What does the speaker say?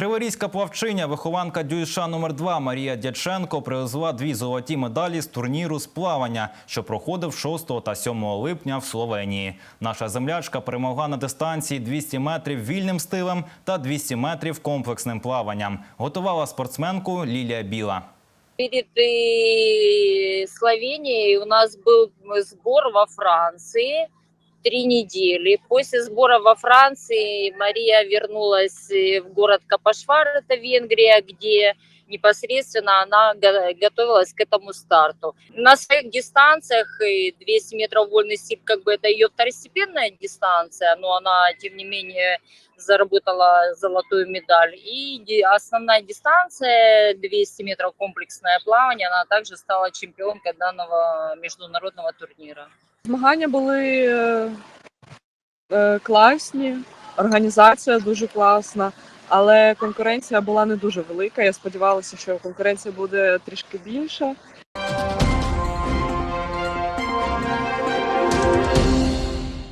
Криворізька плавчиня, вихованка дюйша номер 2 Марія Дяченко привезла дві золоті медалі з турніру з плавання, що проходив 6 та 7 липня в Словенії. Наша землячка перемогла на дистанції 200 метрів вільним стилем та 200 метрів комплексним плаванням. Готувала спортсменку Лілія Біла. Перед э, Словенией у нас был сбор во Франции три недели. После сбора во Франции Мария вернулась э, в город Капашвар, это Венгрия, где непосредственно она го- готовилась к этому старту. На своих дистанциях э, 200 метров вольный стиль, как бы это ее второстепенная дистанция, но она, тем не менее, заработала золотую медаль. И основная дистанция 200 метров комплексное плавание, она также стала чемпионкой данного международного турнира. Змагання були е, е, класні, організація дуже класна, але конкуренція була не дуже велика. Я сподівалася, що конкуренція буде трішки більша.